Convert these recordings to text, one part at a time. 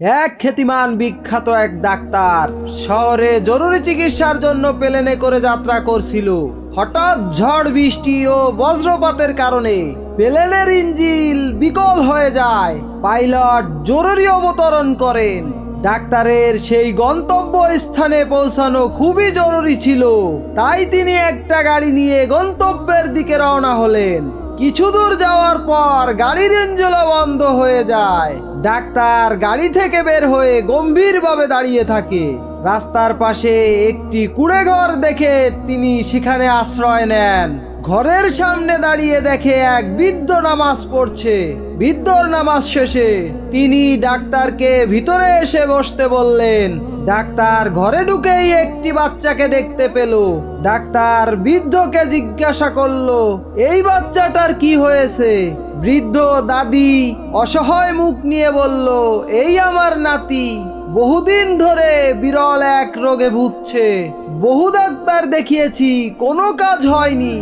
এক খ্যাতিমান বিখ্যাত এক ডাক্তার শহরে জরুরি চিকিৎসার জন্য প্লেনে করে যাত্রা করছিল। হঠাৎ ঝড় বৃষ্টি ও বজ্রপাতের কারণে প্লেনের ইঞ্জিল বিকল হয়ে যায়। পাইলট জরুরি অবতরণ করেন। ডাক্তারের সেই গন্তব্য স্থানে পৌঁছানো খুবই জরুরি ছিল। তাই তিনি একটা গাড়ি নিয়ে গন্তব্যের দিকে রওনা হলেন। কিছু দূর যাওয়ার পর গাড়ির ইঞ্জিনও বন্ধ হয়ে যায়। ডাক্তার গাড়ি থেকে বের হয়ে গম্ভীরভাবে দাঁড়িয়ে থাকে। রাস্তার পাশে একটি কুড়ে ঘর দেখে তিনি সেখানে আশ্রয় নেন। ঘরের সামনে দাঁড়িয়ে দেখে এক বৃদ্ধ নামাজ পড়ছে। বৃদ্ধর নামাজ শেষে তিনি ডাক্তারকে ভিতরে এসে বসতে বললেন, ডাক্তার ঘরে ঢুকেই একটি বাচ্চাকে দেখতে পেল। ডাক্তার বৃদ্ধকে জিজ্ঞাসা করল, এই বাচ্চাটার কি হয়েছে? বৃদ্ধ দাদি অসহায় মুখ নিয়ে বলল, এই আমার নাতি। বহুদিন ধরে বিরল এক রোগে ভুগছে। বহু ডাক্তার দেখিয়েছি, কোনো কাজ হয়নি।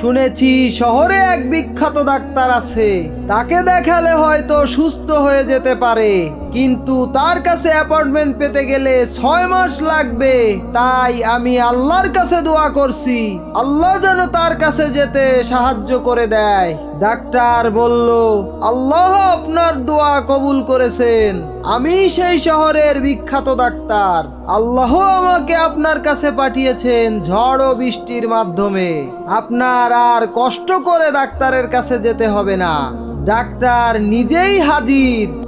শুনেছি শহরে এক বিখ্যাত ডাক্তার আছে। তাকে দেখালে হয়তো সুস্থ হয়ে যেতে পারে। কিন্তু তার কাছে অ্যাপয়েন্টমেন্ট পেতে গেলে ছয় মাস লাগবে। তাই আমি আল্লাহর কাছে দোয়া করছি। আল্লাহ যেন তার কাছে যেতে সাহায্য করে দেয়। ডাক্তার বলল, আল্লাহ আপনার দোয়া কবুল করেছেন। আমি সেই শহরের বিখ্যাত ডাক্তার। আল্লাহ আমাকে আপনার কাছে পাঠিয়েছেন ঝড় ও বৃষ্টির মাধ্যমে। আপনার আর কষ্ট করে ডাক্তারের কাছে যেতে হবে না। ডাক্তার নিজেই হাজির।